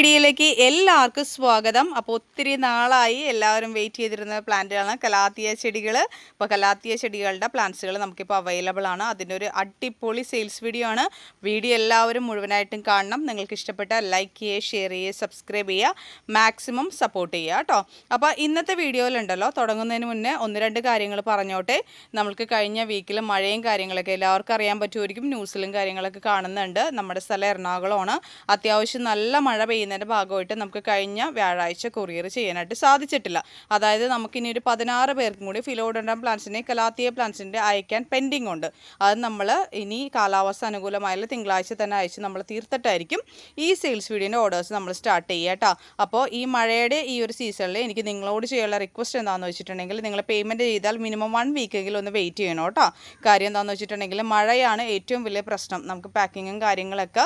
വീഡിയോയിലേക്ക് എല്ലാവർക്കും സ്വാഗതം. അപ്പോൾ ഒത്തിരി നാളായി എല്ലാവരും വെയിറ്റ് ചെയ്തിരുന്ന പ്ലാന്റുകളാണ് കലാത്തിയ ചെടികൾ. അപ്പോൾ കലാത്തിയ ചെടികളുടെ പ്ലാന്റ്സുകൾ നമുക്കിപ്പോൾ അവൈലബിൾ ആണ്. അതിന്റെ ഒരു അടിപൊളി സെയിൽസ് വീഡിയോ ആണ്. വീഡിയോ എല്ലാവരും മുഴുവനായിട്ടും കാണണം. നിങ്ങൾക്ക് ഇഷ്ടപ്പെട്ട ലൈക്ക് ചെയ്യുക ഷെയർ ചെയ്യുക സബ്സ്ക്രൈബ് ചെയ്യുക മാക്സിമം സപ്പോർട്ട് ചെയ്യുക കേട്ടോ. അപ്പോൾ ഇന്നത്തെ വീഡിയോയിലുണ്ടല്ലോ തുടങ്ങുന്നതിന് മുന്നേ ഒന്ന് രണ്ട് കാര്യങ്ങൾ പറഞ്ഞോട്ടെ. നമ്മൾക്ക് കഴിഞ്ഞ വീക്കിൽ മഴയും കാര്യങ്ങളൊക്കെ എല്ലാവർക്കും അറിയാൻ പറ്റുമായിരിക്കും. ന്യൂസിലും കാര്യങ്ങളൊക്കെ കാണുന്നുണ്ട്. നമ്മുടെ സ്ഥലം എറണാകുളമാണ്. അത്യാവശ്യം നല്ല മഴ പെയ്യുന്നതിന്റെ ഭാഗമായിട്ട് നമുക്ക് കഴിഞ്ഞ വ്യാഴാഴ്ച കൊറിയർ ചെയ്യാനായിട്ട് സാധിച്ചിട്ടില്ല. അതായത് നമുക്കിനി ഒരു പതിനാറ് പേർക്കും കൂടി ഫിലോഡൻഡം പ്ലാന്റ്സിനെ കലാത്തിയ പ്ലാന്റ്സിന്റെ അയക്കാൻ പെൻഡിങ് ഉണ്ട്. അത് നമ്മൾ ഇനി കാലാവസ്ഥ അനുകൂലമായാലും തിങ്കളാഴ്ച തന്നെ അയച്ച് നമ്മൾ തീർത്തിട്ടായിരിക്കും ഈ സെയിൽസ് വീഡിയോന്റെ ഓർഡേഴ്സ് നമ്മൾ സ്റ്റാർട്ട് ചെയ്യുക കേട്ടോ അപ്പോൾ ഈ മഴയുടെ ഈ ഒരു സീസണിൽ എനിക്ക് നിങ്ങളോട് ചെയ്യാനുള്ള റിക്വസ്റ്റ് എന്താണെന്ന് വെച്ചിട്ടുണ്ടെങ്കിൽ നിങ്ങൾ പേയ്മെന്റ് ചെയ്താൽ മിനിമം വൺ വീക്കെങ്കിലും ഒന്ന് വെയിറ്റ് ചെയ്യണം കേട്ടോ കാര്യം എന്താണെന്ന് വെച്ചിട്ടുണ്ടെങ്കിൽ മഴയാണ് ഏറ്റവും വലിയ പ്രശ്നം. നമുക്ക് പാക്കിങ്ങും കാര്യങ്ങളൊക്കെ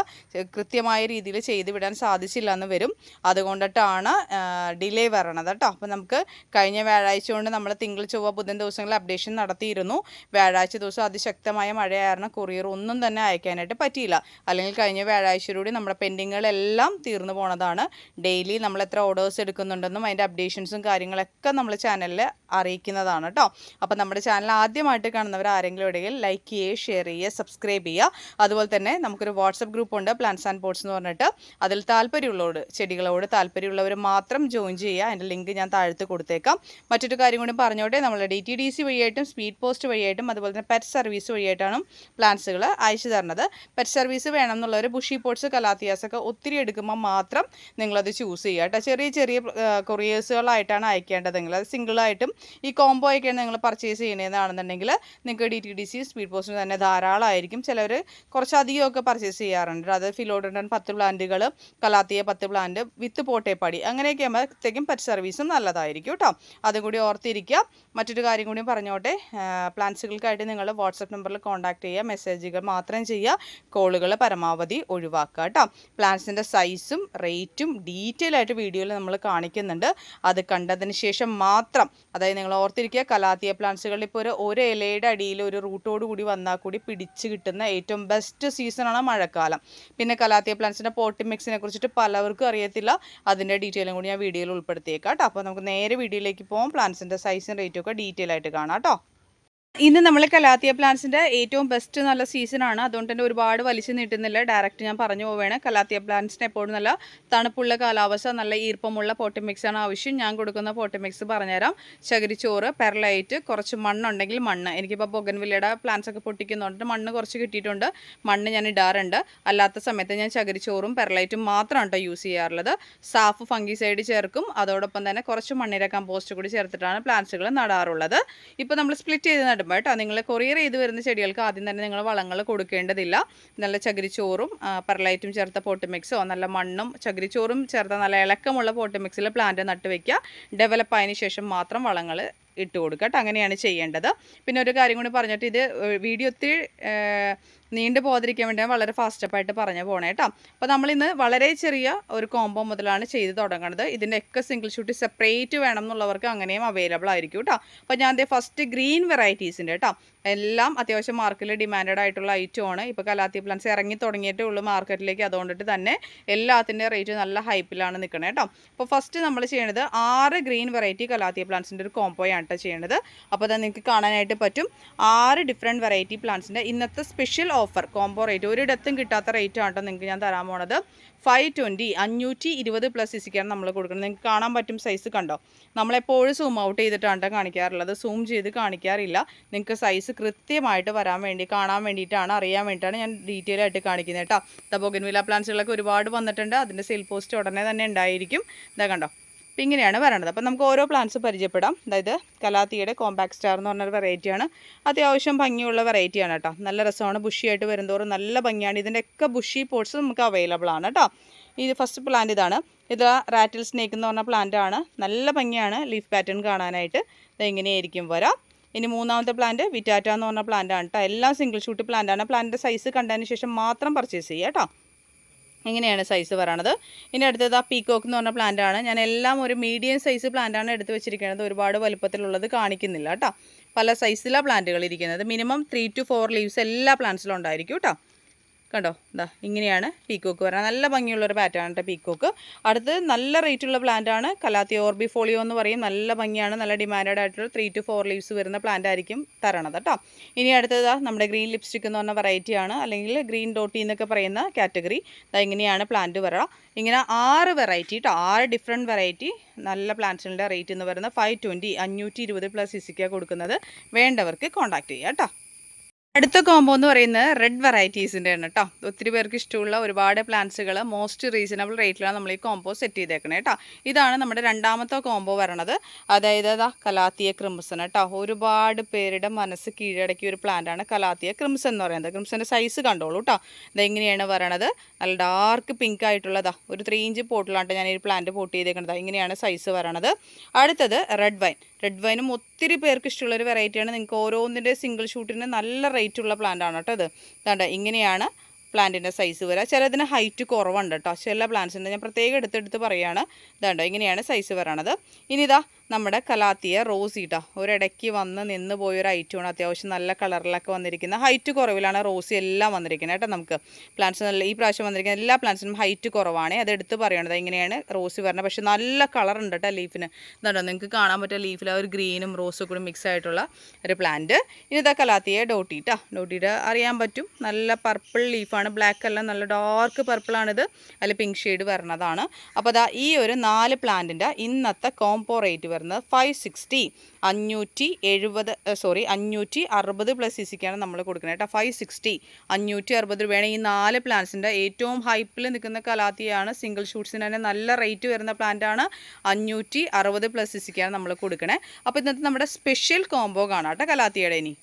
കൃത്യമായ രീതിയിൽ ചെയ്ത് വിടാൻ സാധിച്ചില്ല. എന്ന് വരും. അതുകൊണ്ടിട്ടാണ് ഡിലേ വരണത് കേട്ടോ. അപ്പോൾ നമുക്ക് കഴിഞ്ഞ വ്യാഴാഴ്ച കൊണ്ട് നമ്മൾ തിങ്കൾ ചൊവ്വ ബുധൻ ദിവസങ്ങളിൽ അപ്ഡേഷൻ നടത്തിയിരുന്നു. വ്യാഴാഴ്ച ദിവസം അതിശക്തമായ മഴയായിരുന്ന. കൊറിയർ ഒന്നും തന്നെ അയക്കാനായിട്ട് പറ്റിയില്ല. അല്ലെങ്കിൽ കഴിഞ്ഞ വ്യാഴാഴ്ചയിലൂടെ നമ്മുടെ പെൻഡിങ്ങുകളെല്ലാം തീർന്നു പോണതാണ്. ഡെയിലി നമ്മൾ എത്ര ഓർഡേഴ്സ് എടുക്കുന്നുണ്ടെന്നും അതിന്റെ അപ്ഡേഷൻസും കാര്യങ്ങളൊക്കെ നമ്മൾ ചാനലിൽ അറിയിക്കുന്നതാണ് കേട്ടോ. അപ്പോൾ നമ്മുടെ ചാനൽ ആദ്യമായിട്ട് കാണുന്നവർ ആരെങ്കിലും ഇടയിൽ ലൈക്ക് ചെയ്യുക ഷെയർ ചെയ്യുക സബ്സ്ക്രൈബ് ചെയ്യുക. അതുപോലെ തന്നെ നമുക്കൊരു വാട്സപ്പ് ഗ്രൂപ്പ് ഉണ്ട് പ്ലാന്റ്സ് ആൻഡ് പോർട്സ് എന്ന് പറഞ്ഞിട്ട്. അതിൽ താല്പര്യമുള്ളവരോട് ചെടികളോട് താല്പര്യമുള്ളവർ മാത്രം ജോയിൻ ചെയ്യുക. അതിന്റെ ലിങ്ക് ഞാൻ താഴത്ത് കൊടുത്തേക്കാം. മറ്റൊരു കാര്യം കൂടി പറഞ്ഞോട്ടെ. നമ്മൾ ഡി ടി ഡി സി വഴിയായിട്ടും സ്പീഡ് പോസ്റ്റ് വഴിയായിട്ടും അതുപോലെ തന്നെ പെറ്റ് സർവീസ് വഴിയായിട്ടാണ് പ്ലാന്റ്സുകൾ അയച്ചു തരുന്നത്. പെറ്റ് സർവീസ് വേണം എന്നുള്ളവർ ബുഷി പോട്ട്സ് കലാത്തിയാസ് ഒക്കെ ഒത്തിരി എടുക്കുമ്പോൾ മാത്രം നിങ്ങളത് ചൂസ് ചെയ്യുക കേട്ടോ. ചെറിയ ചെറിയ കൊറിയേഴ്സുകളായിട്ടാണ് അയക്കേണ്ടതെങ്കിൽ അത് സിംഗിളായിട്ടും ഈ കോംബോ ഒക്കെയാണ് നിങ്ങൾ പർച്ചേസ് ചെയ്യുന്നതെന്നാണെന്നുണ്ടെങ്കിൽ നിങ്ങൾക്ക് D T D C speed പോസ്റ്റിന് തന്നെ ധാരാളമായിരിക്കും. ചിലവർ കുറച്ചധികമൊക്കെ പർച്ചേസ് ചെയ്യാറുണ്ട്. അത് ഫിലോഡൻ പത്ത് പ്ലാന്റുകൾ കലാത്തിയ പത്ത് പ്ലാന്റ് വിത്ത് പോട്ടേപ്പാടി. അങ്ങനെയൊക്കെ ആകുമ്പോഴത്തേക്കും പറ്റ് സർവീസും നല്ലതായിരിക്കും കേട്ടോ. അതും കൂടി ഓർത്തിരിക്കുക. മറ്റൊരു കാര്യം കൂടി പറഞ്ഞോട്ടെ. പ്ലാന്റ്സുകൾക്കായിട്ട് നിങ്ങൾ വാട്സപ്പ് നമ്പറിൽ കോൺടാക്ട് ചെയ്യുക. മെസ്സേജുകൾ മാത്രം ചെയ്യുക. കോളുകൾ പരമാവധി ഒഴിവാക്കുക കേട്ടോ. പ്ലാന്റ്സിന്റെ സൈസും റേറ്റും ഡീറ്റെയിൽ ആയിട്ട് വീഡിയോയിൽ നമ്മൾ കാണിക്കുന്നുണ്ട്. അത് കണ്ടതിന് ശേഷം മാത്രം അതായത് നിങ്ങൾ ഓർത്തിരിക്കുക കലാത്തിയ പ്ലാന്റ്സുകളിൽ ഇപ്പോൾ ഒരു ഇലയുടെ അടിയിൽ ഒരു റൂട്ടോട് കൂടി വന്നാൽ കൂടി പിടിച്ച് കിട്ടുന്ന ഏറ്റവും ബെസ്റ്റ് സീസണാണ് മഴക്കാലം. പിന്നെ കലാത്തിയ പ്ലാന്റ്സിന്റെ പോട്ടി മിക്സിനെ കുറിച്ചിട്ട് പലവർക്കും അറിയത്തില്ല. അതിന്റെ ഡീറ്റെയിലും കൂടി ഞാൻ വീഡിയോയിൽ ഉൾപ്പെടുത്തിയേക്കാം കേട്ടോ അപ്പോൾ നമുക്ക് നേരെ വീഡിയോയിലേക്ക് പോകാം പ്ലാന്റ്സിന്റെ സൈസും റേറ്റും ഒക്കെ ഡീറ്റെയിൽ ആയിട്ട് കാണാം കേട്ടോ ഇന്ന് നമ്മൾ കലാത്തിയ പ്ലാന്റ്സിന്റെ ഏറ്റവും ബെസ്റ്റ് നല്ല സീസണാണ് അതുകൊണ്ട് തന്നെ ഒരുപാട് വലിച്ചു നീട്ടുന്നില്ല. ഡയറക്റ്റ് ഞാൻ പറഞ്ഞു പോവുകയാണ്. കലാത്തിയ പ്ലാന്റ്സിന് എപ്പോഴും നല്ല തണുപ്പുള്ള കാലാവസ്ഥ നല്ല ഈർപ്പമുള്ള പോട്ടി ആണ് ആവശ്യം. ഞാൻ കൊടുക്കുന്ന പോട്ടി മിക്സ് പറഞ്ഞുതരാം. ചകിരിച്ചോറ് പെർലൈറ്റ് കുറച്ച് മണ്ണുണ്ടെങ്കിൽ മണ്ണ്. എനിക്കിപ്പോൾ ബൊഗൻവില്ലയുടെ പ്ലാന്റ്സ് ഒക്കെ പൊട്ടിക്കുന്നുണ്ട് മണ്ണ് കുറച്ച് കിട്ടിയിട്ടുണ്ട്. മണ്ണ് ഞാൻ ഇടാറുണ്ട്. അല്ലാത്ത സമയത്ത് ഞാൻ ചകിരിച്ചോറും പെർലൈറ്റും മാത്രമാണ് കേട്ടോ യൂസ് ചെയ്യാറുള്ളത്. സാഫ് ഫംഗിസൈഡ് ചേർക്കും. അതോടൊപ്പം തന്നെ കുറച്ച് മണ്ണിര കമ്പോസ്റ്റ് കൂടി ചേർത്തിട്ടാണ് പ്ലാന്റ്സുകൾ നടാറുള്ളത്. ഇപ്പോൾ നമ്മൾ സ്പ്ലിറ്റ് ചെയ്ത് നടുമ്പോൾ കേട്ടോ. നിങ്ങൾ കൊറിയർ ചെയ്ത് വരുന്ന ചെടികൾക്ക് ആദ്യം തന്നെ നിങ്ങൾ വളങ്ങൾ കൊടുക്കേണ്ടതില്ല. നല്ല ചകിരിച്ചോറും പെർലൈറ്റും ചേർത്ത പോട്ട് മിക്സോ നല്ല മണ്ണും ചകിരിച്ചോറും ചേർത്ത നല്ല ഇളക്കമുള്ള പോട്ട് മിക്സിൽ പ്ലാന്റ് നട്ട് വയ്ക്കുക ഡെവലപ്പ് ആയതിനു ശേഷം മാത്രം വളങ്ങൾ ഇട്ട് കൊടുക്കുക കേട്ടോ. അങ്ങനെയാണ് ചെയ്യേണ്ടത്. പിന്നെ ഒരു കാര്യം കൂടി പറഞ്ഞിട്ട് ഇത് വീഡിയോ ഒത്തിരി നീണ്ടു പോകാതിരിക്കാൻ വേണ്ടി വളരെ ഫാസ്റ്റപ്പായിട്ട് പറഞ്ഞു പോകണേ കേട്ടോ. അപ്പോൾ നമ്മളിന്ന് വളരെ ചെറിയ ഒരു കോംബോ മുതലാണ് ചെയ്ത് തുടങ്ങുന്നത് ഇതിന്റെ ഒക്കെ സിംഗിൾ ഷൂട്ട് സെപ്പറേറ്റ് വേണം എന്നുള്ളവർക്ക് അങ്ങനെയും അവൈലബിൾ ആയിരിക്കും കേട്ടോ. അപ്പോൾ ഞാൻ ഫസ്റ്റ് ഗ്രീൻ വെറൈറ്റീസിന്റെ കേട്ടോ. എല്ലാം അത്യാവശ്യം മാർക്കറ്റിൽ ഡിമാൻഡഡ് ആയിട്ടുള്ള ഐറ്റമാണ് ഇപ്പോൾ കലാത്തി പ്ലാൻസ് ഇറങ്ങി തുടങ്ങിയിട്ടേ ഉള്ളൂ മാർക്കറ്റിലേക്ക് അതുകൊണ്ടിട്ട് തന്നെ എല്ലാത്തിന്റെ റേറ്റ് നല്ല ഹൈപ്പിലാണ് നിൽക്കണേ കേട്ടോ അപ്പോൾ ഫസ്റ്റ് നമ്മൾ ചെയ്യണത് ആറ് ഗ്രീൻ വെറൈറ്റി കലാത്തി പ്ലാന്റ്സിന്റെ ഒരു കോംബോയാണ് കേട്ടോ ചെയ്യണത്. അപ്പോൾ അത് നിങ്ങൾക്ക് കാണാനായിട്ട് പറ്റും ആറ് ഡിഫറെന്റ് വെറൈറ്റി പ്ലാന്റ്സിന്റെ ഇന്നത്തെ സ്പെഷ്യൽ ഓഫർ കോംബോ റേറ്റ് ഒരിടത്തും കിട്ടാത്ത റേറ്റ് ആണ് കേട്ടോ നിങ്ങൾക്ക് ഞാൻ തരാൻ പോണത്. ഫൈവ് ട്വന്റി അഞ്ഞൂറ്റി ഇരുപത് പ്ലസ് ഇസിക്കാണ് നമ്മൾ കൊടുക്കുന്നത് നിങ്ങൾക്ക് കാണാൻ പറ്റും സൈസ് കണ്ടോ? നമ്മളെപ്പോഴും സൂം ഔട്ട് ചെയ്തിട്ടാണ് കാണിക്കാറുള്ളത്. സൂം ചെയ്ത് കാണിക്കാറില്ല. നിങ്ങൾക്ക് സൈസ് കൃത്യമായിട്ട് വരാൻ വേണ്ടി കാണാൻ വേണ്ടിയിട്ടാണ് അറിയാൻ വേണ്ടിയിട്ടാണ് ഞാൻ ഡീറ്റെയിൽ ആയിട്ട് കാണിക്കുന്നത് കേട്ടോ ദ ബൊഗൻവില പ്ലാന്റ്സുകളൊക്കെ ഒരുപാട് വന്നിട്ടുണ്ട്. അതിന്റെ സെയിൽ പോസ്റ്റ് ഉടനെ തന്നെ ഉണ്ടായിരിക്കും. ഇതാ കണ്ടോ? അപ്പം ഇങ്ങനെയാണ് വരേണ്ടത്. അപ്പം നമുക്ക് ഓരോ പ്ലാന്റ്സ് പരിചയപ്പെടാം. അതായത് കലാത്തിയുടെ കോമ്പാക്ട് സ്റ്റാർ എന്ന് പറഞ്ഞൊരു വെറൈറ്റിയാണ് അത്യാവശ്യം ഭംഗിയുള്ള വെറൈറ്റിയാണ് കേട്ടോ നല്ല രസമാണ് ബുഷിയായിട്ട് വരുന്നതോറും നല്ല ഭംഗിയാണ്. ഇതിന്റെയൊക്കെ ബുഷി പോട്ട്സ് നമുക്ക് അവൈലബിൾ ആണ് കേട്ടോ ഇത് ഫസ്റ്റ് പ്ലാന്റ് ഇതാണ്. ഇത് റാറ്റിൽ സ്നേക്ക് എന്ന് പറഞ്ഞ പ്ലാന്റ് ആണ്. നല്ല ഭംഗിയാണ് ലീഫ് പാറ്റേൺ കാണാനായിട്ട്. ഇത് എങ്ങനെയായിരിക്കും വരാം. ഇനി മൂന്നാമത്തെ പ്ലാന്റ് വിറ്റാറ്റ എന്ന് പറഞ്ഞ പ്ലാന്റാണ് കേട്ടോ എല്ലാം സിംഗിൾ ഷൂട്ട് പ്ലാന്റാണ് പ്ലാന്റിന്റെ സൈസ് കണ്ടതിന് ശേഷം മാത്രം പർച്ചേസ് ചെയ്യുക കേട്ടോ ഇങ്ങനെയാണ് സൈസ് പറയണത്. ഇനി അടുത്തത് ആ പീക്കോക്ക് എന്ന് പറഞ്ഞ പ്ലാന്റാണ് ഞാൻ എല്ലാം ഒരു മീഡിയം സൈസ് പ്ലാന്റാണ് എടുത്ത് വെച്ചിരിക്കുന്നത്. ഒരുപാട് വലുപ്പത്തിലുള്ളത് കാണിക്കുന്നില്ല കേട്ടോ പല സൈസിലാണ് പ്ലാന്റുകൾ ഇരിക്കുന്നത്. Minimum three to four leaves എല്ലാ പ്ലാന്റ്സിലും ഉണ്ടായിരിക്കും കേട്ടോ കണ്ടോ? ഇതാ ഇങ്ങനെയാണ് പീക്കോക്ക് വരുന്നത് നല്ല ഭംഗിയുള്ളൊരു പാറ്റേൺ കേട്ടോ പീക്കോക്ക് അടുത്ത് നല്ല റേറ്റുള്ള പ്ലാന്റ് ആണ്. കലാത്തി ഓർബിഫോളിയോ എന്ന് പറയും. നല്ല ഭംഗിയാണ്. നല്ല ഡിമാൻഡഡ് ആയിട്ടുള്ള ത്രീ ടു ഫോർ ലീവ്സ് വരുന്ന പ്ലാന്റ് ആയിരിക്കും തരണത് കേട്ടോ ഇനി അടുത്തത് നമ്മുടെ ഗ്രീൻ ലിപ്സ്റ്റിക് എന്ന് പറഞ്ഞ വെറൈറ്റി ആണ്. അല്ലെങ്കിൽ ഗ്രീൻ ഡോട്ടി എന്നൊക്കെ പറയുന്ന കാറ്റഗറി ഇതാ ഇങ്ങനെയാണ് പ്ലാന്റ് വരണം ഇങ്ങനെ ആറ് വെറൈറ്റി കേട്ടോ ആറ് ഡിഫറെന്റ് വെറൈറ്റി നല്ല പ്ലാന്റ്സിന്റെ റേറ്റ് എന്ന് പറയുന്നത് ഫൈവ് ട്വന്റി അഞ്ഞൂറ്റി ഇരുപത് പ്ലസ് ഇസിക്കാണ് കൊടുക്കുന്നത് വേണ്ടവർക്ക് കോൺടാക്ട് ചെയ്യാം കേട്ടോ അടുത്ത കോംബോ എന്ന് പറയുന്നത് റെഡ് വെറൈറ്റീസിന്റെ ആണ് കേട്ടോ ഒത്തിരി പേർക്ക് ഇഷ്ടമുള്ള ഒരുപാട് പ്ലാന്റ്സുകൾ മോസ്റ്റ് റീസണബിൾ റേറ്റിലാണ് നമ്മൾ ഈ കോംബോ സെറ്റ് ചെയ്തേക്കണേ കേട്ടോ ഇതാണ് നമ്മുടെ രണ്ടാമത്തെ കോംബോ വരണത്. അതായത് അതാ കലാത്തിയ ക്രിംസൺ കേട്ടോ ഒരുപാട് പേരുടെ മനസ്സ് കീഴടക്കിയ ഒരു പ്ലാന്റാണ് കലാത്തിയ ക്രിംസൺ എന്ന് പറയുന്നത്. ക്രിംസന്റെ സൈസ് കണ്ടോളൂ കേട്ടോ ഇതെങ്ങനെയാണ് വരണത്. നല്ല ഡാർക്ക് പിങ്ക് ആയിട്ടുള്ളതാ ഒരു ത്രീ ഇഞ്ച് പോട്ടിലാണ് ഞാൻ ഈ പ്ലാന്റ് പോട്ട് ചെയ്തേക്കുന്നത് ഇങ്ങനെയാണ് സൈസ് വരണത്. അടുത്തത് റെഡ് വൈൻ റെഡ് വൈനും ഒത്തിരി പേർക്ക് ഇഷ്ടമുള്ളൊരു വെറൈറ്റിയാണ് നിങ്ങൾക്ക് ഓരോന്നിന്റെ സിംഗിൾ ഷൂട്ടിന് നല്ല റേറ്റുള്ള പ്ലാന്റ് ആണ് കേട്ടോ ഇത്. ഇതാണ്ട് ഇങ്ങനെയാണ് പ്ലാന്റിന്റെ സൈസ് വരിക ചിലതിന് ഹൈറ്റ് കുറവുണ്ട് കേട്ടോ ചില പ്ലാന്റ്സിന്റെ ഞാൻ പ്രത്യേകം എടുത്തെടുത്ത് പറയുകയാണ് ഇതാണ്ടോ ഇങ്ങനെയാണ് സൈസ് വരണത് ഇനി ഇതാ നമ്മുടെ കലാത്തിയ റോസ് ഇട്ടാ ഒരിടയ്ക്ക് വന്ന് നിന്ന് പോയൊരു ഐറ്റമാണ് അത്യാവശ്യം നല്ല കളറിലൊക്കെ വന്നിരിക്കുന്നത്. ഹൈറ്റ് കുറവിലാണ് റോസ് എല്ലാം വന്നിരിക്കുന്നത് കേട്ടോ നമുക്ക്. പ്ലാന്റ്സ് നല്ല ഈ പ്രാവശ്യം വന്നിരിക്കുന്ന എല്ലാ പ്ലാന്റ്സിനും ഹൈറ്റ് കുറവാണ്. അത് എടുത്ത് പറയണത് ഇങ്ങനെയാണ് റോസ് വരണത്. പക്ഷേ നല്ല കളർ ഉണ്ട് കേട്ടോ ലീഫിന് എന്താണ്ടോ നിങ്ങൾക്ക് കാണാൻ പറ്റുക ലീഫിൽ ഒരു ഗ്രീനും റോസും കൂടി മിക്സ് ആയിട്ടുള്ള ഒരു പ്ലാന്റ് ഇനി ഇതാ കലാത്തിയ ഡോട്ടി ട്ടാ. ഡോട്ടിയുടെ അറിയാൻ പറ്റും. നല്ല പർപ്പിൾ ലീഫാണ് ബ്ലാക്ക് അല്ല നല്ല ഡാർക്ക് പർപ്പിളാണിത് അതിൽ പിങ്ക് ഷെയ്ഡ് വരണതാണ് അപ്പോൾ അതാ ഈ ഒരു നാല് പ്ലാന്റിന്റെ ഇന്നത്തെ കോംപോ റേറ്റ് വരുന്നത് ഫൈവ് സിക്സ്റ്റി അഞ്ഞൂറ്റി എഴുപത് സോറി അഞ്ഞൂറ്റി അറുപത് പ്ലസ് ഇസിക്കാണ് നമ്മൾ കൊടുക്കുന്നത് കേട്ടോ. ഫൈവ് സിക്സ്റ്റി അഞ്ഞൂറ്റി അറുപത് രൂപയാണ് ഈ നാല് പ്ലാന്റ്സിന്റെ ഏറ്റവും ഹൈപ്പിൽ നിൽക്കുന്ന കലാത്തിയാണ്. സിംഗിൾ ഷൂട്ട്സിന് തന്നെ നല്ല റേറ്റ് വരുന്ന പ്ലാന്റ് ആണ്. അഞ്ഞൂറ്റി അറുപത് പ്ലസ് ഇസിക്കാണ് നമ്മൾ കൊടുക്കണേ. അപ്പോൾ ഇന്നത്തെ നമ്മുടെ സ്പെഷ്യൽ കോംബോ കാണാം കേട്ടോ കലാത്തിയുടെ ഇനി.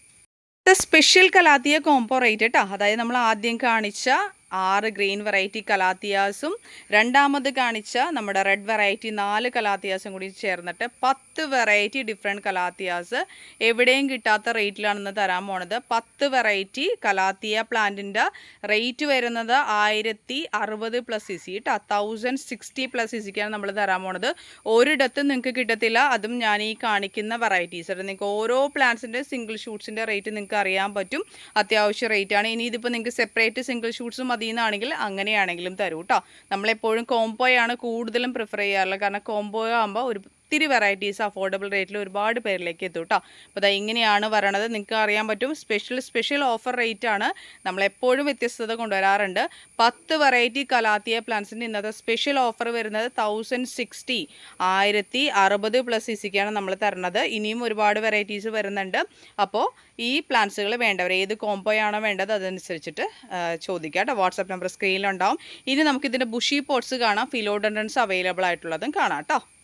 സ്പെഷ്യൽ കലാത്തിയ കോംബോ റേറ്റ് കേട്ടോ അതായത് നമ്മൾ ആദ്യം കാണിച്ച ആറ് ഗ്രീൻ വെറൈറ്റി കലാത്തിയാസും രണ്ടാമത് കാണിച്ച നമ്മുടെ റെഡ് വെറൈറ്റി നാല് കലാത്തിയാസും കൂടി ചേർന്നിട്ട് പത്ത് വെറൈറ്റി ഡിഫറെന്റ് കലാത്തിയാസ് എവിടെയും കിട്ടാത്ത റേറ്റിലാണെന്ന് തരാൻ പോണത്. പത്ത് വെറൈറ്റി കലാത്തിയ പ്ലാന്റിന്റെ റേറ്റ് വരുന്നത് ആയിരത്തി അറുപത് പ്ലസ് സി സി കേട്ടോ. തൗസൻഡ് സിക്സ്റ്റി പ്ലസ് സി സിക്കാണ് നമ്മൾ തരാൻ പോണത്. ഒരിടത്തും നിങ്ങൾക്ക് കിട്ടത്തില്ല. അതും ഞാൻ ഈ കാണിക്കുന്ന വെറൈറ്റീസ് നിങ്ങൾക്ക് ഓരോ പ്ലാന്റ്സിന്റെ സിംഗിൾ ഷൂട്ട്സിന്റെ റേറ്റ് നിങ്ങൾക്ക് അറിയാൻ പറ്റും. അത്യാവശ്യം റേറ്റ് ആണ്. ഇനി ഇതിപ്പോൾ നിങ്ങൾക്ക് സെപ്പറേറ്റ് സിംഗിൾ ഷൂട്ട്സ് മതി എന്നാണെങ്കിൽ അങ്ങനെയാണെങ്കിലും തരൂ കേട്ടോ നമ്മളെപ്പോഴും കോംബോയാണ് കൂടുതലും പ്രിഫർ ചെയ്യാറുള്ളത്. കാരണം കോംബോ ആകുമ്പോൾ ഒരു ഒത്തിരി വെറൈറ്റീസ് അഫോർഡബിൾ റേറ്റിൽ ഒരുപാട് പേരിലേക്ക് എത്തും കേട്ടോ അപ്പോൾ അത് ഇങ്ങനെയാണ് വരണത്. നിങ്ങൾക്ക് അറിയാൻ പറ്റും സ്പെഷ്യൽ സ്പെഷ്യൽ ഓഫർ റേറ്റ് ആണ് നമ്മളെപ്പോഴും വ്യത്യസ്തത കൊണ്ടുവരാറുണ്ട്. പത്ത് വെറൈറ്റി കലാത്തിയ പ്ലാന്റ്സിന്റെ ഇന്നത്തെ സ്പെഷ്യൽ ഓഫർ വരുന്നത് തൗസൻഡ് സിക്സ്റ്റി ആയിരത്തി അറുപത് പ്ലസ് സിസിക്കാണ് നമ്മൾ തരണത്. ഇനിയും ഒരുപാട് വെറൈറ്റീസ് വരുന്നുണ്ട്. അപ്പോൾ ഈ പ്ലാന്റ്സുകൾ വേണ്ടവർ ഏത് കോംബോയാണോ വേണ്ടത് അതനുസരിച്ചിട്ട് ചോദിക്കാം കേട്ടോ വാട്സാപ്പ് നമ്പർ സ്ക്രീനിലുണ്ടാവും ഇനി നമുക്കിതിന്റെ ബുഷി പോട്ട്സ് കാണാം. ഫിലോഡൻഡൻസ് അവൈലബിൾ ആയിട്ടുള്ളതും കാണാം കേട്ടോ ട്ടോ.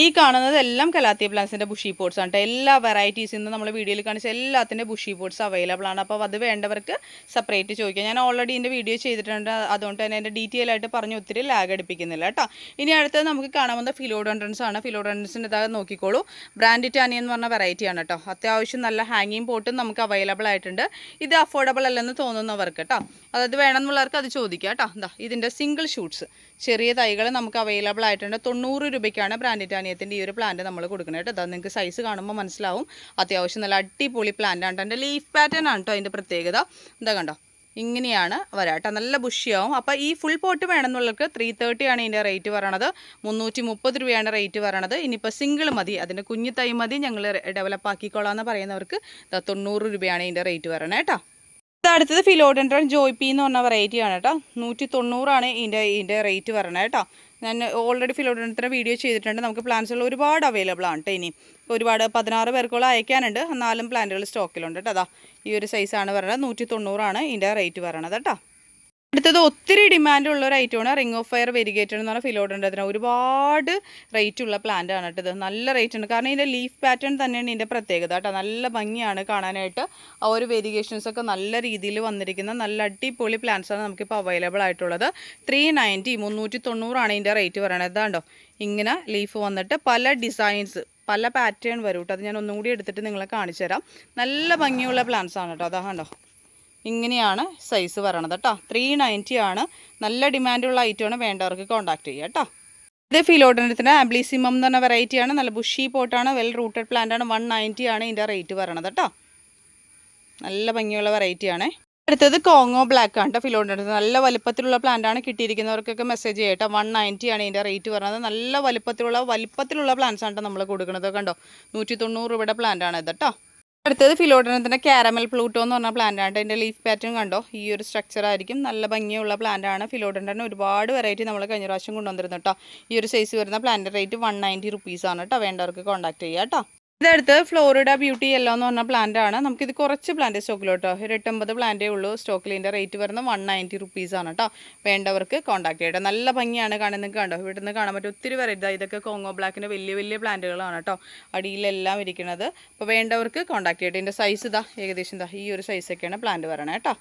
ഈ കാണുന്നത് എല്ലാം കലാത്തിയ പ്ലാന്റ്സിന്റെ ബുഷി പോട്ട്സ് ആണ് കേട്ടോ എല്ലാ വെറൈറ്റീസ് ഇന്ന് നമ്മൾ വീഡിയോയിൽ കാണിച്ച എല്ലാത്തിന്റെ ബുഷി പോട്ട്സ് അവൈലബിൾ ആണ്. അപ്പോൾ അത് വേണ്ടവർക്ക് സെപ്പറേറ്റ് ചോദിക്കാം. ഞാൻ ഓൾറെഡി എന്റെ വീഡിയോ ചെയ്തിട്ടുണ്ട്. അതുകൊണ്ട് തന്നെ എന്റെ ഡീറ്റെയിൽ ആയിട്ട് പറഞ്ഞ് ഒത്തിരി ലാഗ് അടിപ്പിക്കുന്നില്ല കേട്ടോ ഇനി അടുത്തത് നമുക്ക് കാണാവുന്ന ഫിലോഡൻഡ്രൻസ് ആണ്. ഫിലോഡൻഡ്രൻസിന്റെ ഇതാ നോക്കിക്കോളൂ. ബ്രാൻഡ് ടാനി എന്ന് പറഞ്ഞ വെറൈറ്റി ആണ് കേട്ടോ അത്യാവശ്യം നല്ല ഹാങ്ങിങ് പോട്ടും നമുക്ക് അവൈലബിൾ ആയിട്ടുണ്ട്. ഇത് അഫോർഡബിൾ അല്ലെന്ന് തോന്നുന്നവർക്ക് കേട്ടോ അതായത് വേണമെന്നുള്ളവർക്ക് അത് ചോദിക്കാം കേട്ടോ. എന്താ ഇതിന്റെ സിംഗിൾ ഷൂട്ട്സ് ചെറിയ തൈകൾ നമുക്ക് അവൈലബിൾ ആയിട്ടുണ്ട്. തൊണ്ണൂറ് രൂപയ്ക്കാണ് ബ്രാൻഡിറ്റാനിയത്തിന്റെ ഈ ഒരു പ്ലാന്റ് നമ്മൾ കൊടുക്കുന്നത് കേട്ടോ. അതാ നിങ്ങൾക്ക് സൈസ് കാണുമ്പോൾ മനസ്സിലാവും. അത്യാവശ്യം നല്ല അടിപൊളി പ്ലാന്റ് ആണ്. എന്റെ ലീഫ് പാറ്റേൺ ആണ് കേട്ടോ അതിന്റെ പ്രത്യേകത. എന്താ കണ്ടോ? ഇങ്ങനെയാണ് വരാട്ടോ നല്ല ബുഷിയാവും അപ്പോൾ ഈ ഫുൾ പോട്ട് വേണമെന്നുള്ളവർക്ക് ത്രീ തേർട്ടി ആണ് ഇതിന്റെ റേറ്റ് പറയണത്. മുന്നൂറ്റി മുപ്പത് രൂപയാണ് റേറ്റ് പറയണത്. ഇനിയിപ്പോൾ സിംഗിൾ മതി. അതിന്റെ കുഞ്ഞു തൈ മതി. ഞങ്ങൾ ഡെവലപ്പ് ആക്കിക്കോളാം എന്ന് പറയുന്നവർക്ക് തൊണ്ണൂറ് രൂപയാണ് ഇതിന്റെ റേറ്റ് പറയണത് കേട്ടോ. അടുത്തത് ഫിലോഡൻഡ്രൺ ജോയ്പി എന്ന് പറഞ്ഞ വെറൈറ്റി ആണ് കേട്ടോ. നൂറ്റി തൊണ്ണൂറാണ് ഇതിന്റെ ഇതിന്റെ റേറ്റ് പറയണത് കേട്ടോ. ഞാൻ ഓൾറെഡി ഫിലോഡൻഡ്രൻ വീഡിയോ ചെയ്തിട്ടുണ്ട്. നമുക്ക് പ്ലാന്റ്സുകൾ ഒരുപാട് അവൈലബിൾ ആണ് കേട്ടോ ഇനി. ഒരുപാട് പതിനാറ് പേർക്കോളം അയക്കാനുണ്ട്. എന്നാലും പ്ലാന്റുകൾ സ്റ്റോക്കിലുണ്ട് കേട്ടോ. അതാ ഈ ഒരു സൈസാണ് പറയുന്നത് നൂറ്റി തൊണ്ണൂറാണ് ഇതിന്റെ റേറ്റ് പറയണത് കേട്ടോ. അടുത്തത് ഒത്തിരി ഡിമാൻഡ് ഉള്ള ഒരു ഐറ്റമാണ് റിംഗ് ഓഫ് ഫയർ വെരിഗേറ്റഡ് എന്ന് പറഞ്ഞ അതിന് ഒരുപാട് റേറ്റ് ഉള്ള പ്ലാന്റ് ആണ് കേട്ടത് നല്ല റേറ്റ് ഉണ്ട്. കാരണം ഇതിന്റെ ലീഫ് പാറ്റേൺ തന്നെയാണ് ഇതിന്റെ പ്രത്യേകത കേട്ടോ. നല്ല ഭംഗിയാണ് കാണാനായിട്ട്. ആ ഒരു വെരിഗേഷൻസ് ഒക്കെ നല്ല രീതിയിൽ വന്നിരിക്കുന്ന നല്ല അടിപൊളി പ്ലാന്റ്സാണ് നമുക്കിപ്പോൾ അവൈലബിൾ ആയിട്ടുള്ളത്. ത്രീ നയന്റി മുന്നൂറ്റി തൊണ്ണൂറാണ് ഇതിന്റെ റേറ്റ് പറയണത്. ഇതാണ്ടോ ഇങ്ങനെ ലീഫ് വന്നിട്ട് പല ഡിസൈൻസ് പല പാറ്റേൺ വരും കേട്ടോ. അത് ഞാൻ ഒന്നും കൂടി എടുത്തിട്ട് നിങ്ങളെ കാണിച്ചു തരാം നല്ല ഭംഗിയുള്ള പ്ലാന്റ്സ് ആണ് കേട്ടോ. അതാ കണ്ടോ? ഇങ്ങനെയാണ് സൈസ് വരണത് കേട്ടോ ത്രീ നയന്റി ആണ്. നല്ല ഡിമാൻഡുള്ള ഐറ്റമാണ് വേണ്ടവർക്ക് കോൺടാക്ട് ചെയ്യുക കേട്ടോ ഇത് ഫിലോഡനത്തിന്റെ ആംബ്ലിസിമം എന്ന് പറഞ്ഞ വെറൈറ്റിയാണ് നല്ല ബുഷി പോട്ടാണ് വെൽ റൂട്ടഡ് പ്ലാന്റ് ആണ്. വൺ നയന്റി ആണ് ഇതിന്റെ റേറ്റ് വരണത് കേട്ടോ നല്ല ഭംഗിയുള്ള വെറൈറ്റിയാണ് അടുത്തത് കോങ്ങോ ബ്ലാക്ക് ആണ് കേട്ടോ ഫിലോഡനത്തിന് നല്ല വലുപ്പത്തിലുള്ള പ്ലാന്റ് ആണ് കിട്ടിയിരിക്കുന്നവർക്കൊക്കെ മെസ്സേജ് ചെയ്യട്ടോ വൺ നയന്റി ആണ് ഇതിന്റെ റേറ്റ് പറയുന്നത് നല്ല വലുപ്പത്തിലുള്ള വലുപ്പത്തിലുള്ള പ്ലാന്റ്സ് ആണ് നമ്മൾ കൊടുക്കുന്നത് കണ്ടോ? നൂറ്റി തൊണ്ണൂറ് രൂപയുടെ പ്ലാന്റ് ആണ് ഇത് കേട്ടോ അടുത്തത് ഫിലോഡനത്തിന്റെ കാരമൽ പ്ലൂട്ടോ എന്ന് പറഞ്ഞ പ്ലാന്റ് ആണ്. അതിന്റെ ലീഫ് പാറ്റേൺ കണ്ടോ? ഈ ഒരു സ്ട്രക്ചർ ആയിരിക്കും. നല്ല ഭംഗിയുള്ള പ്ലാന്റ് ആണ്. ഫിലോഡന്റെ ഒരുപാട് വെറൈറ്റി നമ്മൾ കഴിഞ്ഞ പ്രാവശ്യം കൊണ്ടുവന്നിരുന്നു കേട്ടോ ഈ ഒരു സൈസ് വരുന്ന plant rate one ninety rupees ആണ് കേട്ടോ വേണ്ടവർക്ക് കോൺടാക്ട് ചെയ്യുക കേട്ടോ ഇതടുത്ത് ഫ്ലോറിഡ ബ്യൂട്ടി യെല്ലോ എന്ന് പറഞ്ഞ പ്ലാന്റ് ആണ്. നമുക്കിത് കുറച്ച് പ്ലാന്റ് സ്റ്റോക്കിലോട്ടോ ഒരു എട്ടൊമ്പത് പ്ലാന്റേ ഉള്ളൂ. സ്റ്റോക്കിൽ ഇതിന്റെ റേറ്റ് വരുന്നത് വൺ നയന്റി റുപ്പീസ് ആണ് കേട്ടോ വേണ്ടവർക്ക് കോൺടാക്ട് ചെയ്യട്ടെ. നല്ല ഭംഗിയാണ് കാണുന്നത് കണ്ടോ? ഇവിടെ നിന്ന് കാണാൻ പറ്റും ഒത്തിരി വെറൈറ്റി ഇതൊക്കെ കോങ്ങോ ബ്ലാക്കിന്റെ വലിയ വലിയ പ്ലാന്റുകളാണ് കേട്ടോ അടിയിലെല്ലാം ഇരിക്കുന്നത്. അപ്പോൾ വേണ്ടവർക്ക് കോൺടാക്ട് ചെയ്യട്ടെ. ഇതിന്റെ സൈസ് ഇതാ ഏകദേശം ഇതാ ഈ ഒരു സൈസൊക്കെയാണ് പ്ലാന്റ് വരണേ കേട്ടോ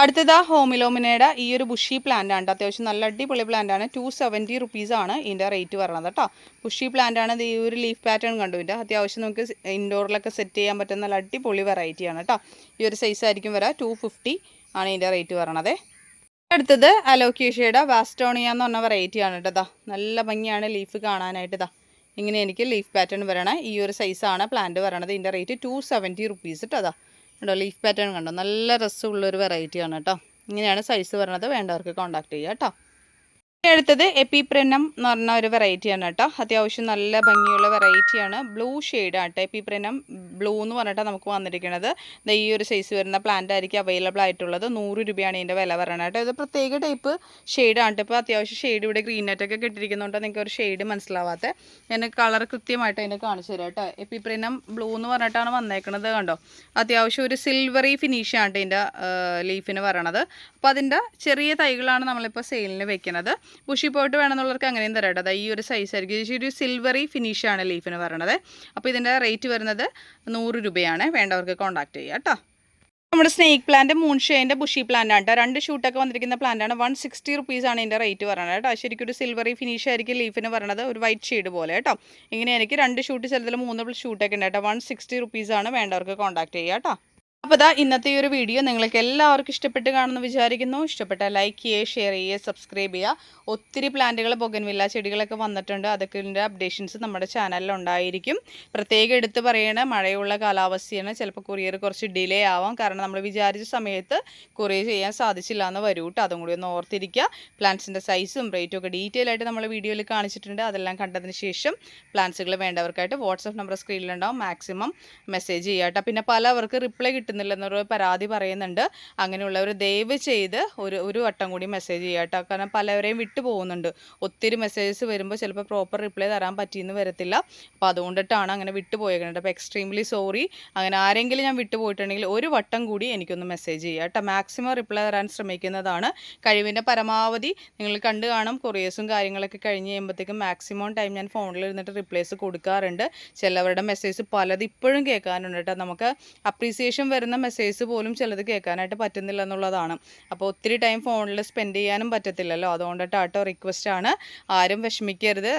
അടുത്തതാ ഹോമിലോമിനയുടെ ഈ ഒരു ബുഷി പ്ലാന്റ് ആണ്. അത്യാവശ്യം നല്ല അടിപൊളി പ്ലാന്റ് ആണ്. ടു സെവന്റി റുപ്പീസാണ് ഇതിന്റെ റേറ്റ് പറയുന്നത് കേട്ടോ ബുഷി പ്ലാന്റ് ആണ് ഈ ഒരു ലീഫ് പാറ്റേൺ കണ്ടു. ഇതിന്റെ അത്യാവശ്യം നമുക്ക് ഇൻഡോറിലൊക്കെ സെറ്റ് ചെയ്യാൻ പറ്റുന്ന നല്ല അടിപൊളി വെറൈറ്റി ആണ് കേട്ടോ ഈ ഒരു സൈസ് ആയിരിക്കും വരാം. ടു ഫിഫ്റ്റി ആണ് ഇതിന്റെ റേറ്റ് പറയണത് അടുത്തത് അലോക്കേഷ്യയുടെ വാസ്റ്റോണിയ എന്ന് പറഞ്ഞ വെറൈറ്റി ആണ് കേട്ടോ നല്ല ഭംഗിയാണ് ലീഫ് കാണാനായിട്ട് ഇതാ. ഇങ്ങനെ എനിക്ക് ലീഫ് പാറ്റേൺ വരണേ. ഈ ഒരു സൈസാണ് പ്ലാന്റ് വരണത്. ഇതിന്റെ റേറ്റ് ടു സെവന്റി റുപ്പീസ് കേട്ടോ കണ്ടോ ലീഫ് പാറ്റേൺ കണ്ടോ? നല്ല രസമുള്ളൊരു വെറൈറ്റിയാണ് കേട്ടോ. ഇങ്ങനെയാണ് സൈസ് പറഞ്ഞത് വേണ്ടവർക്ക് കോൺടാക്ട് ചെയ്യുക കേട്ടോ. അടുത്തത് എപ്പിപ്രെനം എന്ന് പറഞ്ഞ ഒരു വെറൈറ്റിയാണ് കേട്ടോ. അത്യാവശ്യം നല്ല ഭംഗിയുള്ള വെറൈറ്റിയാണ് ബ്ലൂ ഷെയ്ഡ് ആട്ടോ എപ്പിപ്രെനം ബ്ലൂ എന്ന് പറഞ്ഞിട്ടാണ് നമുക്ക് വന്നിരിക്കുന്നത് ഈ ഒരു സൈസ് വരുന്ന പ്ലാന്റ് ആയിരിക്കും അവൈലബിൾ ആയിട്ടുള്ളത്. നൂറ് രൂപയാണ് ഇതിന്റെ വില പറയുന്നത് കേട്ടോ. ഇത് പ്രത്യേക ടൈപ്പ് ഷെയ്ഡാണ് ഇപ്പോൾ അത്യാവശ്യം ഷെയ്ഡ് ഇവിടെ ഗ്രീൻ നെറ്റൊക്കെ കിട്ടിയിരിക്കുന്നുണ്ട് നിങ്ങൾക്ക് ഒരു ഷെയ്ഡ് മനസ്സിലാവാത്ത. ഞാൻ കളർ കൃത്യമായിട്ട് അതിനെ കാണിച്ചു തരാം കേട്ടോ. എപ്പിപ്രിനം ബ്ലൂ എന്ന് പറഞ്ഞിട്ടാണ് വന്നേക്കുന്നത് കണ്ടോ? അത്യാവശ്യം ഒരു സിൽവറി ഫിനിഷാണ് ഇതിന്റെ ലീഫിന് പറയണത്. അപ്പോൾ അതിന്റെ ചെറിയ തൈകളാണ് നമ്മളിപ്പോൾ സെയിലിന് വെക്കുന്നത് ബുഷി പോയിട്ട് വേണമെന്നുള്ളവർക്ക് അങ്ങനെയും തരാം കേട്ടോ. ഈ ഒരു സൈസ് ആയിരിക്കും. ഒരു സിൽവറി ഫിനിഷാണ് ലീഫിന് പറയണത്. അപ്പോൾ ഇതിന്റെ റേറ്റ് വരുന്നത് നൂറ് രൂപയാണ്. വേണ്ടവർക്ക് കോൺടാക്ട് ചെയ്യുക കേട്ടോ. നമ്മുടെ സ്നേക്ക് പ്ലാന്റ് മൂൺഷേന്റെ ബുഷി പ്ലാന്റ് ആണ് കേട്ടോ. രണ്ട് ഷൂട്ടൊക്കെ വന്നിരിക്കുന്ന പ്ലാന്റ് ആണ്. വൺ സിക്സ്റ്റി റുപ്പീസ് ആണ് ഇതിന്റെ റേറ്റ് പറയുന്നത് കേട്ടോ. ശരിക്കും ഒരു സിൽവറി ഫിനിഷ് ആയിരിക്കും ലീഫിന് പറയുന്നത് ഒരു വൈറ്റ് ഷെയ്ഡ് പോലെ കേട്ടോ. ഇങ്ങനെ എനിക്ക് രണ്ട് ഷൂട്ട് ചിലതിൽ മൂന്ന് ഷൂട്ടൊക്കെ ഉണ്ട് കേട്ടോ. വൺ സിക്സ്റ്റി റുപ്പീസാണ് വേണ്ടവർക്ക് കോൺടാക്ട് ചെയ്യുക കേട്ടോ. അപ്പോൾ ഇതാ ഇന്നത്തെ ഈ ഒരു വീഡിയോ നിങ്ങൾക്ക് എല്ലാവർക്കും ഇഷ്ടപ്പെട്ട് കാണുമെന്ന് വിചാരിക്കുന്നു. ഇഷ്ടപ്പെട്ട ലൈക്ക് ചെയ്യുക ഷെയർ ചെയ്യുക സബ്സ്ക്രൈബ് ചെയ്യുക. ഒത്തിരി പ്ലാന്റുകൾ പൊകൻവില്ല ചെടികളൊക്കെ വന്നിട്ടുണ്ട്. അതൊക്കെ അപ്ഡേഷൻസ് നമ്മുടെ ചാനലിൽ ഉണ്ടായിരിക്കും. പ്രത്യേകം എടുത്ത് പറയണ മഴയുള്ള കാലാവസ്ഥയാണ്. ചിലപ്പോൾ കൊറിയർ കുറച്ച് ഡിലേ ആവാം. കാരണം നമ്മൾ വിചാരിച്ച സമയത്ത് കൊറിയർ ചെയ്യാൻ സാധിച്ചില്ല എന്ന് വരൂ കേട്ടോ അതും കൂടി ഒന്ന് ഓർത്തിരിക്കുക. പ്ലാന്റ്സിന്റെ സൈസും റേറ്റും ഒക്കെ ഡീറ്റെയിൽ ആയിട്ട് നമ്മൾ വീഡിയോയിൽ കാണിച്ചിട്ടുണ്ട്. അതെല്ലാം കണ്ടതിന് ശേഷം പ്ലാന്റ്സുകൾ വേണ്ടവർക്കായിട്ട് വാട്സപ്പ് നമ്പർ സ്ക്രീനിലുണ്ടാവും മാക്സിമം മെസ്സേജ് ചെയ്യാം കേട്ടോ പിന്നെ പലവർക്ക് റിപ്ലൈ കിട്ടുന്നില്ലെന്നൊരു പരാതി പറയുന്നുണ്ട്. അങ്ങനെയുള്ളവർ ദയവ് ചെയ്ത് ഒരു ഒരു വട്ടം കൂടി മെസ്സേജ് ചെയ്യുക കേട്ടോ കാരണം പലവരെയും വിട്ടു പോകുന്നുണ്ട്. ഒത്തിരി മെസ്സേജസ് വരുമ്പോൾ ചിലപ്പോൾ പ്രോപ്പർ റിപ്ലൈ തരാൻ പറ്റിയെന്ന് വരത്തില്ല. അപ്പോൾ അതുകൊണ്ടിട്ടാണ് അങ്ങനെ വിട്ടുപോയേക്കുന്നത് അപ്പോൾ എക്സ്ട്രീംലി സോറി അങ്ങനെ ആരെങ്കിലും ഞാൻ വിട്ടുപോയിട്ടുണ്ടെങ്കിൽ ഒരു വട്ടം കൂടി എനിക്കൊന്ന് മെസ്സേജ് ചെയ്യുക കേട്ടോ മാക്സിമം റിപ്ലൈ തരാൻ ശ്രമിക്കുന്നതാണ്. കഴിവിന്റെ പരമാവധി നിങ്ങൾ കണ്ടു കാണും. കൊറിയേഴ്സും കാര്യങ്ങളൊക്കെ കഴിഞ്ഞ് കഴിയുമ്പോഴത്തേക്കും മാക്സിമം ടൈം ഞാൻ ഫോണിൽ ഇരുന്നിട്ട് റിപ്ലൈസ് കൊടുക്കാറുണ്ട്. ചിലവരുടെ മെസ്സേജ് പലത് ഇപ്പോഴും കേൾക്കാനുണ്ട് കേട്ടോ. നമുക്ക് അപ്രീസിയേഷൻ വരുന്ന മെസ്സേജ് പോലും ചിലത് കേൾക്കാനായിട്ട് പറ്റുന്നില്ല എന്നുള്ളതാണ്. അപ്പോൾ ഒത്തിരി ടൈം ഫോണിൽ സ്പെൻഡ് ചെയ്യാനും പറ്റത്തില്ലല്ലോ. അതുകൊണ്ടിട്ട് ആട്ടോ റിക്വസ്റ്റ് ആണ്. ആരും വിഷമിക്കരുത്.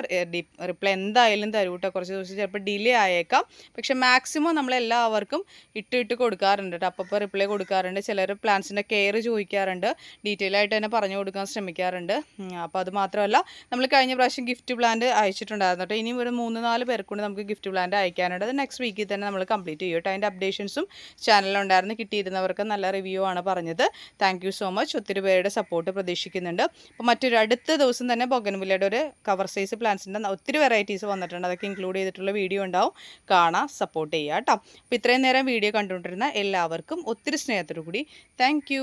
റിപ്ലൈ എന്തായാലും തരൂ കേട്ടോ കുറച്ച് ദിവസം ചിലപ്പോൾ ഡിലേ ആയേക്കാം. പക്ഷെ മാക്സിമം നമ്മൾ എല്ലാവർക്കും ഇട്ട് ഇട്ട് കൊടുക്കാറുണ്ട് കേട്ടോ അപ്പോൾ റിപ്ലൈ കൊടുക്കാറുണ്ട്. ചിലർ പ്ലാൻസിന്റെ കെയർ ചോദിക്കാറുണ്ട്. ഡീറ്റെയിൽ ആയിട്ട് തന്നെ പറഞ്ഞു കൊടുക്കാൻ ശ്രമിക്കാറുണ്ട്. അപ്പോൾ അത് മാത്രമല്ല നമ്മൾ കഴിഞ്ഞ പ്രാവശ്യം ഗിഫ്റ്റ് പ്ലാന്റ് അയച്ചിട്ടുണ്ടായിരുന്നു കേട്ടോ ഇനിയും ഒരു മൂന്ന് നാല് പേർക്കൊണ്ട് നമുക്ക് ഗിഫ്റ്റ് പ്ലാന്റ് അയക്കാനുണ്ട്. അത് നെക്സ്റ്റ് വീക്കിൽ തന്നെ നമ്മൾ കംപ്ലീറ്റ് ചെയ്യും കേട്ടോ അതിന്റെ അപ്ഡേഷൻസും ചാനലിലുണ്ടായിരുന്നു കിട്ടിയിരുന്നവർക്ക് നല്ല റിവ്യൂ ആണ് പറഞ്ഞത്. താങ്ക് സോ മച്ച് ഒത്തിരി പേരുടെ സപ്പോർട്ട് പ്രതീക്ഷിക്കുന്നുണ്ട്. അപ്പോൾ മറ്റൊരു അടുത്ത ദിവസം തന്നെ ബൊഗൻവില്ലയുടെ ഒരു കവർ സൈസ് പ്ലാന്റ്സിന്റെ ഒത്തിരി വെറൈറ്റീസ് വന്നിട്ടുണ്ട്. അതൊക്കെ ഇൻക്ലൂഡ് ചെയ്തിട്ടുള്ള വീഡിയോ ഉണ്ടാവും. കാണാം സപ്പോർട്ട് ചെയ്യുക കേട്ടോ അപ്പോൾ ഇത്രയും നേരം വീഡിയോ കണ്ടുകൊണ്ടിരുന്ന എല്ലാവർക്കും ഒത്തിരി സ്നേഹത്തോടു കൂടി. താങ്ക്